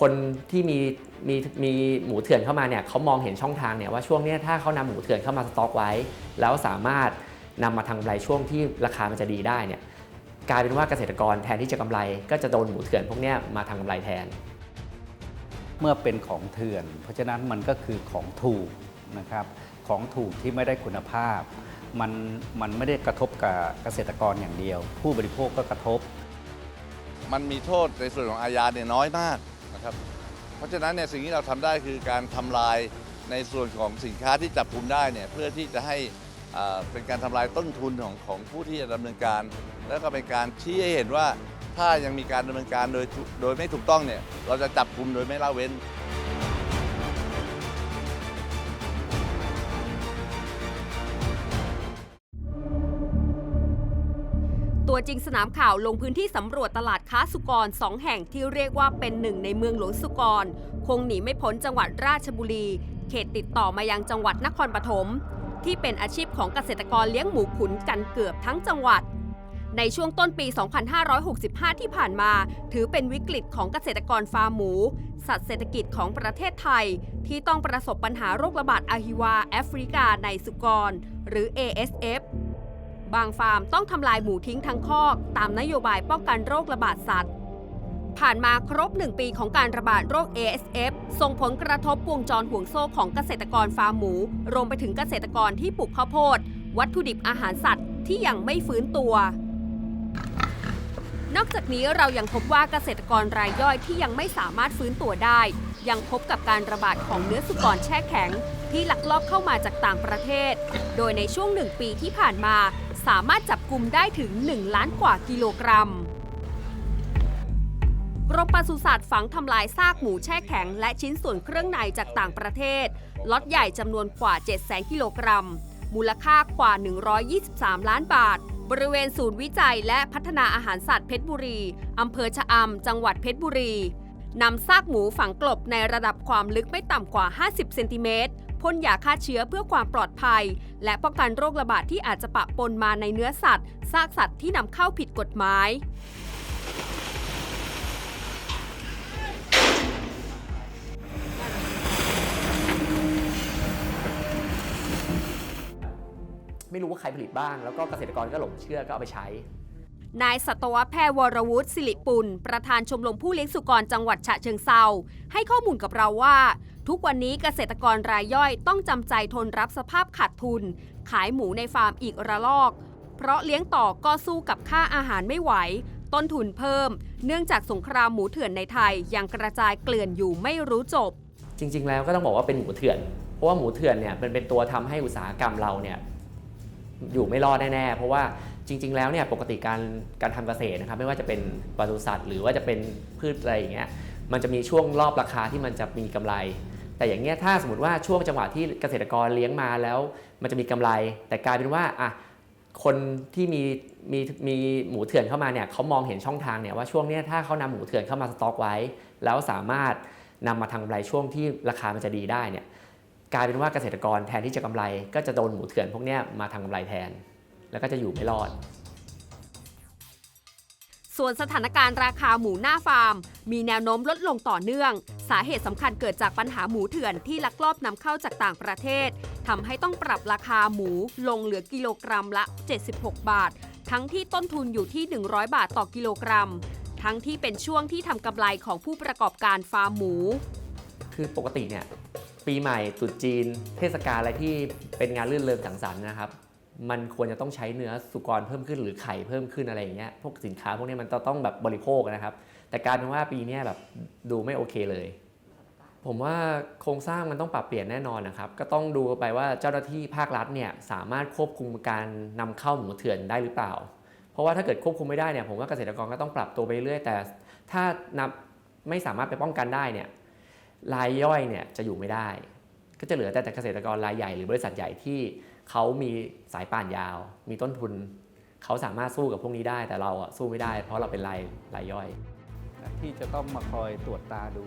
คนที่มีมีมีหมูเถื่อนเข้ามาเนี่ยเขามองเห็นช่องทางเนี่ยว่าช่วงเนี้ยถ้าเขานำหมูเถื่อนเข้ามาสต็อกไว้ แล้วสามารถนำมาทำกำไรช่วงที่ราคามันจะดีได้เนี่ยกลายเป็นว่าเกษตรกรแทนที่จะกำไร ก็จะโดนหมูเถื่อนพวกเนี้ยมาทำกำไรแทน เมื่อเป็นของเถื่อน เพราะฉะนั้นมันก็คือของถูกนะครับของถูกที่ไม่ได้คุณภาพ มันมันไม่ได้กระทบกับเกษตรกรอย่างเดียว ผู้บริโภคก็กระทบ มันมีโทษในส่วนของอาญาเนี่ยน้อยมาก นะครับ เพราะฉะนั้นเนี่ยสิ่งที่เราทำได้คือการทำลายในส่วนของสินค้าที่จับกลุมได้เนี่ยเพื่อที่จะให้เป็นการทำลายต้นทุนของของผู้ที่จะดำเนินการ แล้วก็เป็นการชี้ให้เห็นว่าถ้ายังมีการดำเนินการโดยโดยไม่ถูกต้องเนี่ยเราจะจับกลุมโดยไม่ละเว้น ตัวจริงสนามข่าวลงพื้นที่สำรวจตลาดค้าสุกรสองแห่งที่เรียกว่าเป็นหนึ่งในเมืองหลวงสุกร คงหนีไม่พ้นจังหวัดราชบุรี เขตติดต่อมายังจังหวัดนครปฐมที่เป็นอาชีพของเกษตรกรเลี้ยงหมูขุนกันเกือบทั้งจังหวัด ในช่วงต้นปี 2565 ที่ผ่านมา ถือเป็นวิกฤตของเกษตรกรฟาร์มหมู สัตว์เศรษฐกิจของประเทศไทย ที่ต้องประสบปัญหาโรคระบาดอาฮิวาแอฟริกาในสุกร หรือ ASF บางฟาร์มต้องทำลายหมูทิ้งทั้งคอก ตามนโยบายป้องกันโรคระบาดสัตว์ ผ่านมาครบ 1 ปีของการระบาดโรค ASF ส่งผลกระทบวงจรห่วงโซ่ของเกษตรกรฟาร์มหมู รวมไปถึงเกษตรกรที่ปลูกข้าวโพด วัตถุดิบอาหารสัตว์ที่ยังไม่ฟื้นตัว นอกจากนี้เรายังพบว่าเกษตรกรรายย่อยที่ยังไม่สามารถฟื้นตัวได้ ยังพบกับการระบาดของเนื้อสุกรแช่แข็งที่ลักลอบเข้ามาจากต่างประเทศ โดยในช่วงหนึ่งปีที่ผ่านมา สามารถจับกลุ่มได้ถึง 1 ล้านกว่ากิโลกรัมกรมปศุสัตว์ฝังทำลายซากหมูแช่แข็ง และชิ้นส่วนเครื่องในจากต่างประเทศล็อตใหญ่จำนวนกว่า 700,000 กิโลกรัม มูลค่ากว่า 123 ล้านบาท บริเวณศูนย์วิจัยและพัฒนาอาหารสัตว์เพชรบุรี อำเภอชะอำ จังหวัดเพชรบุรีนำซากหมูฝังกลบในระดับความลึกไม่ต่ำกว่า 50 เซนติเมตร พ่นยาฆ่าเชื้อเพื่อความปลอดภัย และป้องกันโรคระบาดที่อาจจะปะปนมาในเนื้อสัตว์ซากสัตว์ที่นำเข้าผิดกฎหมายไม่รู้ว่าใครผลิตบ้าง แล้วก็เกษตรกรก็หลงเชื่อก็เอาไปใช้ นายสัตวแพทย์วรวุฒิสิริปุล ประธานชมรมผู้เลี้ยงสุกรจังหวัดฉะเชิงเซาให้ข้อมูลกับเราว่า ทุกวันนี้เกษตรกรรายย่อยต้องจำใจทนรับสภาพขาดทุน ขายหมูในฟาร์มอีกระลอก เพราะเลี้ยงต่อก็สู้กับค่าอาหารไม่ไหว ต้นทุนเพิ่ม เนื่องจากสงครามหมูเถื่อนในไทยยังกระจายเกลื่อนอยู่ไม่รู้จบ จริง ๆ แล้วก็ต้องบอกว่าเป็นหมูเถื่อน เพราะว่าหมูเถื่อนเนี่ยมันเป็นตัวทำให้อุตสาหกรรมเราเนี่ยอยู่ไม่รอดแน่ๆ เพราะว่าจริง ๆ แล้วเนี่ยปกติการการทำเกษตรนะครับไม่ว่าจะเป็นปศุสัตว์ หรือว่าจะเป็นพืชอะไรอย่างเงี้ยมันจะมีช่วงรอบราคาที่มันจะมีกำไร แต่อย่างเงี้ยถ้าสมมติว่าช่วงจังหวะที่เกษตรกรเลี้ยงมาแล้ว มันจะมีกำไร แต่กลายเป็นว่าอะคนที่มีมีมีหมูเถื่อนเข้ามาเนี่ยเขามองเห็นช่องทางเนี่ยว่าช่วงเนี้ยถ้าเขานำหมูเถื่อนเข้ามาสต็อกไว้ แล้วสามารถนำมาทำกำไรช่วงที่ราคามันจะดีได้เนี่ยกลายเป็นว่าเกษตรกรแทนที่จะกำไร ก็จะโดนหมูเถื่อนพวกเนี้ยมาทำกำไรแทน แล้วก็จะอยู่ไม่รอด ส่วนสถานการณ์ราคาหมูหน้าฟาร์ม มีแนวโน้มลดลงต่อเนื่อง สาเหตุสำคัญเกิดจากปัญหาหมูเถื่อนที่ลักลอบนำเข้าจากต่างประเทศทำให้ต้องปรับราคาหมูลงเหลือกิโลกรัมละ 76 บาท ทั้งที่ต้นทุนอยู่ที่ 100 บาทต่อกิโลกรัม ทั้งที่เป็นช่วงที่ทำกำไรของผู้ประกอบการฟาร์มหมู คือปกติเนี่ยปีใหม่ตรุษจีน เทศกาลอะไรที่เป็นงานรื่นเริงสังสรรค์นะครับ มันควรจะต้องใช้เนื้อสุกรเพิ่มขึ้นหรือไข่เพิ่มขึ้นอะไรอย่างเงี้ยพวกสินค้าพวกนี้มันจะต้องแบบบริโภคนะครับ แต่การเป็นว่าปีนี้แบบดูไม่โอเคเลย ผมว่าโครงสร้างมันต้องปรับเปลี่ยนแน่นอนนะครับ ก็ต้องดูไปว่าเจ้าหน้าที่ภาครัฐเนี่ยสามารถควบคุมการนำเข้าหมูเถื่อนได้หรือเปล่า เพราะว่าถ้าเกิดควบคุมไม่ได้เนี่ยผมว่าเกษตรกรก็ต้องปรับตัวไปเรื่อยแต่ถ้านับไม่สามารถไปป้องกันได้เนี่ยรายย่อยเนี่ยจะอยู่ไม่ได้ ก็จะเหลือแต่เกษตรกรรายใหญ่หรือบริษัทใหญ่ที่ เขามีสายป่านยาว มีต้นทุน เขาสามารถสู้กับพวกนี้ได้ แต่เราอะสู้ไม่ได้ เพราะเราเป็นรายรายย่อย ที่จะต้องมาคอยตรวจตาดู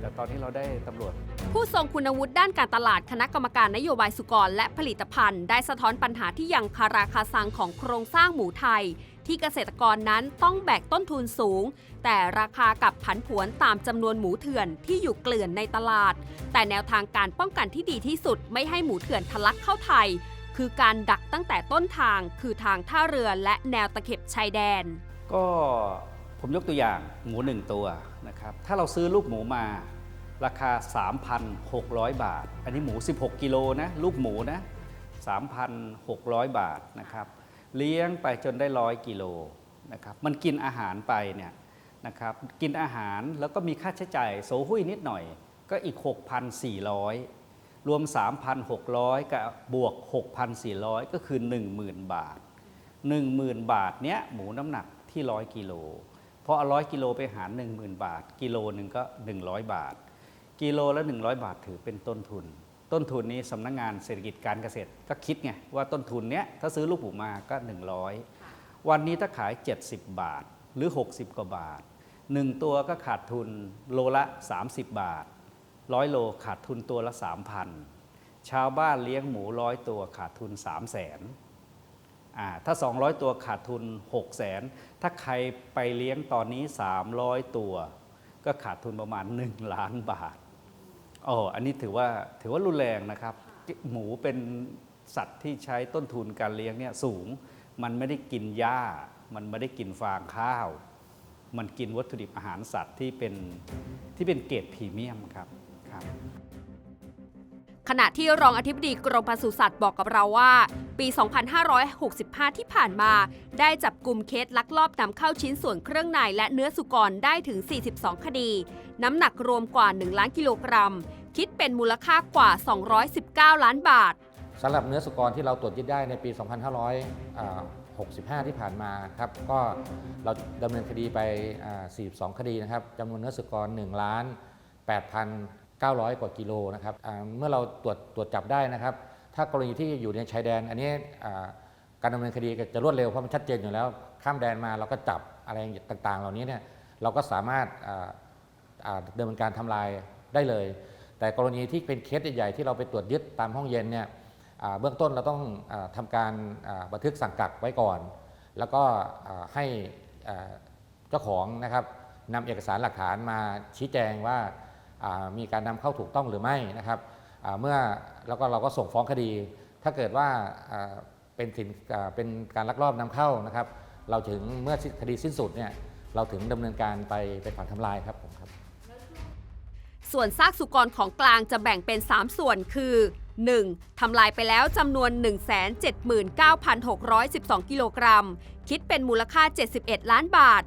แต่ตอนนี้เราได้ตำรวจ ผู้ทรงคุณวุฒิด้านการตลาดคณะกรรมการนโยบายสุกรและผลิตภัณฑ์ ได้สะท้อนปัญหาที่ยังคาราคาซังของโครงสร้างหมูไทย ที่เกษตรกรนั้นต้องแบกต้นทุนสูง แต่ราคากับผันผวนตามจำนวนหมูเถื่อนที่อยู่เกลื่อนในตลาด แต่แนวทางการป้องกันที่ดีที่สุดไม่ให้หมูเถื่อนทะลักเข้าไทย คือการดักตั้งแต่ต้นทางคือทางท่าเรือและแนวตะเข็บชายแดน ก็ผมยกตัวอย่างหมูหนึ่งตัวนะครับถ้าเราซื้อลูกหมูมาราคา 3,600 บาท อันนี้หมู 16 กิโลนะลูกหมูนะ3,600 บาทนะครับเลี้ยงไปจนได้ร้อยกิโลนะครับมันกินอาหารไปเนี่ยนะครับกินอาหารแล้วก็มีค่าใช้จ่ายโซหุ้ยนิดหน่อยก็อีก 6,400 รวม 3,600 กับบวก 6,400 ก็คือ 10,000 บาท 10,000 บาทเนี้ยหมูน้ำหนักที่ 100 กิโล เพอเอาร้อยกิโลไปหาร 10,000 บาท กิโลหนึ่งก็ 100 บาท กิโลละ 100 บาทถือเป็นต้นทุน ต้นทุนนี้สำนักงงานเศรษฐกิจการเกษตรก็คิดไงว่าต้นทุนเนี้ยถ้าซื้อลูกหมูมาก็ 100 วันนี้ถ้าขาย 70 บาทหรือ 60 กว่าบาท 1 ตัวก็ขาดทุนโลละ 30 บาท 100โลขาดทุนตัวละ3,000ชาวบ้านเลี้ยงหมูร้อยตัวขาดทุน3 0 0 0 0นอ่าถ้า 200 ตัวขาดทุน 6 0แสน ถ้าใครไปเลี้ยงตอนนี้ 300 ตัว ก็ขาดทุนประมาณ 1 ล้านบาทโอ้อันนี้ถือว่าถือว่ารุนแรงนะครับ หมูเป็นสัตว์ที่ใช้ต้นทุนการเลี้ยงเนี่ยสูง มันไม่ได้กินหญ้า มันไม่ได้กินฟางข้าว มันกินวัตถุดิบอาหารสัตว์ที่เป็นที่เป็นเกรดพรีเมียมครับ ครับ ขณะที่รองอธิบดีกรมปศุสัตว์บอกกับเราว่า ปี 2565 ที่ผ่านมา ได้จับกลุ่มเคสลักลอบนำเข้าชิ้นส่วนเครื่องในและเนื้อสุกรได้ถึง 42 คดี น้ำหนักรวมกว่า 1 ล้านกิโลกรัม คิดเป็นมูลค่ากว่า 219 ล้านบาทสำหรับเนื้อสุกรที่เราตรวจยึดได้ในปี 2565 ที่ผ่านมาครับก็เราดำเนินคดีไปอ่า42 คดีนะครับจำนวนเนื้อสุกร 1 ล้าน 900 กว่ากิโลนะครับเมื่อเราตรวจตรวจจับได้นะครับ ถ้ากรณีที่อยู่ในชายแดน อันนี้การดำเนินคดีจะรวดเร็วเพราะมันชัดเจนอยู่แล้ว ข้ามแดนมาเราก็จับอะไรต่างๆ เหล่านี้เนี่ยเราก็สามารถดำเนินการทำลายได้เลย แต่กรณีที่เป็นเคสใหญ่ๆที่เราไปตรวจยึดตามห้องเย็นเนี่ยเบื้องต้นเราต้องอาทำการบันทึกสั่งกักไว้ก่อน แล้วก็ให้เจ้าของนะครับนำเอกสารหลักฐานมาชี้แจงว่า มีการนำเข้าถูกต้องหรือไม่นะครับเมื่อแล้วก็เราก็ส่งฟ้องคดี ถ้าเกิดว่าเป็นสินอ่าเป็นการลักลอบนำเข้านะครับ เราถึงเมื่อคดีสิ้นสุดเนี่ยเราถึงดำเนินการไปเป็นผังทำลายครับผมครับส่วนซากสุกรของกลางจะแบ่งเป็น 3 ส่วนคือ 1. ทำลายไปแล้วจำนวน 179,612 กิโลกรัม คิดเป็นมูลค่า 71 ล้านบาท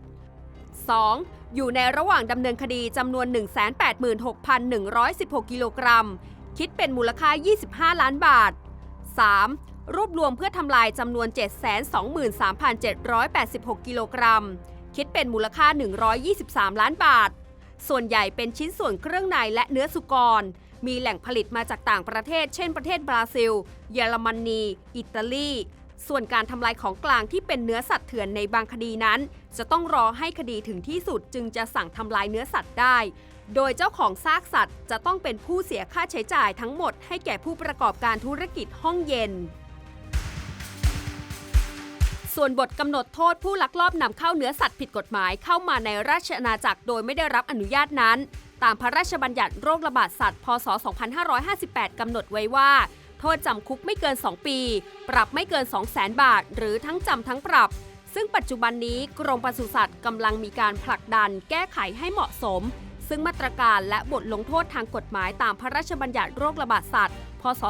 2. อยู่ในระหว่างดำเนินคดีจำนวน 186,116 กิโลกรัม คิดเป็นมูลค่า 25 ล้านบาท 3. รวบรวมเพื่อทำลายจำนวน 723,786 กิโลกรัม คิดเป็นมูลค่า 123 ล้านบาท ส่วนใหญ่เป็นชิ้นส่วนเครื่องในและเนื้อสุกร มีแหล่งผลิตมาจากต่างประเทศ เช่นประเทศบราซิล เยอรมนี อิตาลี ส่วนการทำลายของกลางที่เป็นเนื้อสัตว์เถื่อนในบางคดีนั้น จะต้องรอให้คดีถึงที่สุดจึงจะสั่งทำลายเนื้อสัตว์ได้ โดยเจ้าของซากสัตว์ จะต้องเป็นผู้เสียค่าใช้จ่ายทั้งหมดให้แก่ผู้ประกอบการธุรกิจห้องเย็น ส่วนบทกำหนดโทษผู้ลักลอบนำเข้าเนื้อสัตว์ผิดกฎหมายเข้ามาในราชอาณาจักรโดยไม่ได้รับอนุญาตนั้น ตามพระราชบัญญัติโรคระบาดสัตว์ พศ 2558 กำหนดไว้ว่า โทษจำคุกไม่เกิน 2 ปี ปรับไม่เกิน 200,000บาท หรือทั้งจำทั้งปรับ ซึ่งปัจจุบันนี้กรมปศุสัตว์กำลังมีการผลักดันแก้ไขให้เหมาะสม ซึ่งมาตรการและบทลงโทษทางกฎหมายตามพระราชบัญญัติโรคระบาดสัตว์ พศ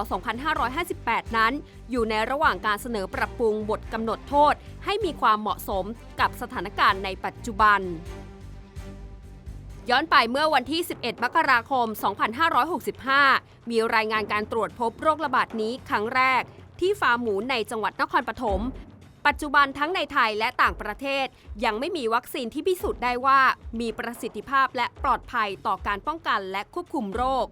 2558 นั้น อยู่ในระหว่างการเสนอปรับปรุงบทกำหนดโทษ ให้มีความเหมาะสมกับสถานการณ์ในปัจจุบัน ย้อนไปเมื่อวันที่ 11 มกราคม 2565 มีรายงานการตรวจพบโรคระบาดนี้ครั้งแรก ที่ฟาร์มหมูในจังหวัดนครปฐม ปัจจุบันทั้งในไทยและต่างประเทศ ยังไม่มีวัคซีนที่พิสูจน์ได้ว่า มีประสิทธิภาพและปลอดภัยต่อการป้องกันและควบคุมโรค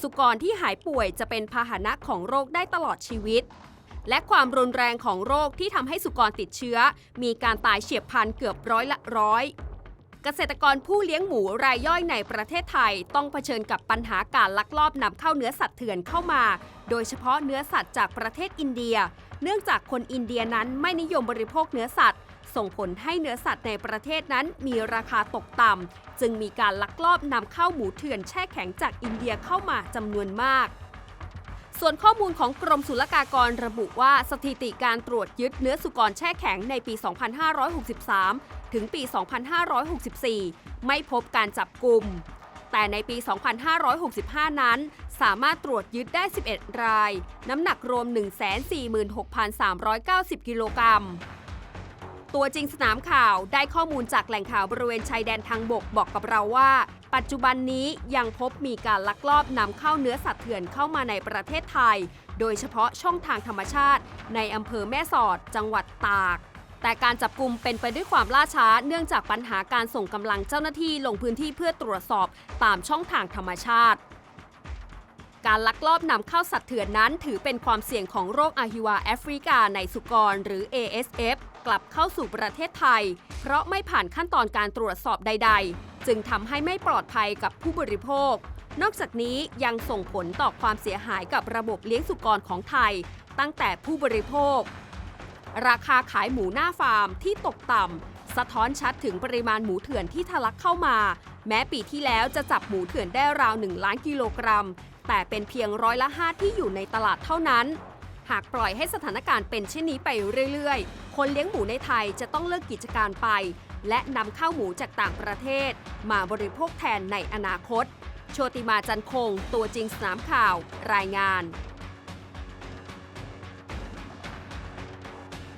สุกรที่หายป่วยจะเป็นพาหนะของโรคได้ตลอดชีวิตและความรุนแรงของโรคที่ทำให้สุกรติดเชื้อ มีการตายเฉียบพลันเกือบร้อยละร้อย เกษตรกรผู้เลี้ยงหมูรายย่อยในประเทศไทย ต้องเผชิญกับปัญหาการลักลอบนำเข้าเนื้อสัตว์เถื่อนเข้ามา โดยเฉพาะเนื้อสัตว์จากประเทศอินเดีย เนื่องจากคนอินเดียนั้นไม่นิยมบริโภคเนื้อสัตว์ ส่งผลให้เนื้อสัตว์ในประเทศนั้นมีราคาตกต่ำจึงมีการลักลอบนำเข้าหมูเถื่อนแช่แข็งจากอินเดียเข้ามาจำนวนมาก ส่วนข้อมูลของกรมศุลกากรระบุว่าสถิติการตรวจยึดเนื้อสุกรแช่แข็งในปี 2563 ถึงปี 2564 ไม่พบการจับกลุ่ม แต่ในปี 2565 นั้น สามารถตรวจยึดได้ 11 ราย น้ำหนักรวม 146,390 กิโลกรัม ตัวจริงสนามข่าวได้ข้อมูลจากแหล่งข่าวบริเวณชายแดนทางบกบอกกับเราว่า ปัจจุบันนี้ยังพบมีการลักลอบนำเข้าเนื้อสัตว์เถื่อนเข้ามาในประเทศไทย โดยเฉพาะช่องทางธรรมชาติ ในอำเภอแม่สอด จังหวัดตาก แต่การจับกลุ่มเป็นไปด้วยความล่าช้า เนื่องจากปัญหาการส่งกำลังเจ้าหน้าที่ลงพื้นที่เพื่อตรวจสอบตามช่องทางธรรมชาติการลักลอบนำเข้าสัตว์เถื่อนนั้น ถือเป็นความเสี่ยงของโรคอาฮิวาแอฟริกาในสุกรหรือ ASF กลับเข้าสู่ประเทศไทย เพราะไม่ผ่านขั้นตอนการตรวจสอบใด ๆ จึงทำให้ไม่ปลอดภัยกับผู้บริโภค นอกจากนี้ยังส่งผลต่อความเสียหายกับระบบเลี้ยงสุกรของไทย ตั้งแต่ผู้บริโภค ราคาขายหมูหน้าฟาร์มที่ตกต่ำสะท้อนชัดถึงปริมาณหมูเถื่อนที่ทะลักเข้ามา แม้ปีที่แล้วจะจับหมูเถื่อนได้ราว 1 ล้านกิโลกรัม แต่เป็นเพียงร้อยละ5ที่อยู่ในตลาดเท่านั้นหากปล่อยให้สถานการณ์เป็นเช่นนี้ไปเรื่อยๆ คนเลี้ยงหมูในไทยจะต้องเลิกกิจการไป และนำข้าวหมูจากต่างประเทศ มาบริโภคแทนในอนาคต โชติมาจันคง ตัวจริงสนามข่าว รายงาน